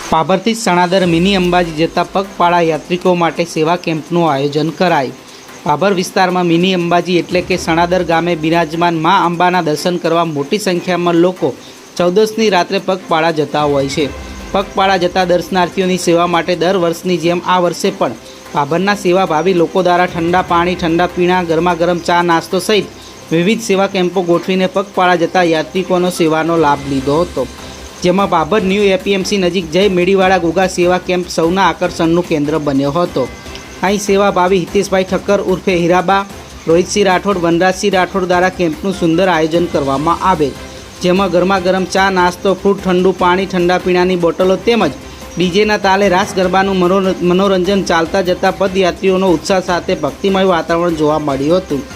પાભરથી Sanadar mini Ambaji જતા પગપાળા યાત્રિકો માટે સેવા કેમ્પનું આયોજન કરાયું. પાભર વિસ્તારમાં મિની અંબાજી એટલે કે સણાદર ગામે બિરાજમાન મા અંબાના દર્શન કરવા મોટી સંખ્યામાં લોકો ચૌદસની રાત્રે પગપાળા જતા હોય છે. પગપાળા જતા દર્શનાર્થીઓની સેવા માટે દર વર્ષની જેમ આ વર્ષે પણ પાભરના સેવાભાવી લોકો દ્વારા ઠંડા પાણી, ઠંડા પીણા ગરમા ગરમ ચા, નાસ્તો સહિત વિવિધ સેવા કેમ્પો ગોઠવીને પગપાળા જતા યાત્રિકોનો સેવાનો લાભ લીધો હતો. જેમાં બાબર ન્યૂ એપીએમસી નજીક જય મેડીવાળા ગુગા સેવા કેમ્પ સૌના આકર્ષણનું કેન્દ્ર બન્યો હતો. અહીં સેવાભાવી હિતેશભાઈ ઠક્કર ઉર્ફે હીરાબા, રોહિતસિંહ રાઠોડ, વનરાજસિંહ રાઠોડ દ્વારા કેમ્પનું સુંદર આયોજન કરવામાં આવેલ જેમાં ગરમા ગરમ ચા, નાસ્તો, ફ્રૂટ, ઠંડુ પાણી, ઠંડા પીણાની બોટલો તેમજ ડીજેના તાલે રાસ ગરબાનું મનોર- મનોરંજન ચાલતા જતા પદયાત્રીઓનો ઉત્સાહ સાથે ભક્તિમય વાતાવરણ જોવા મળ્યું હતું.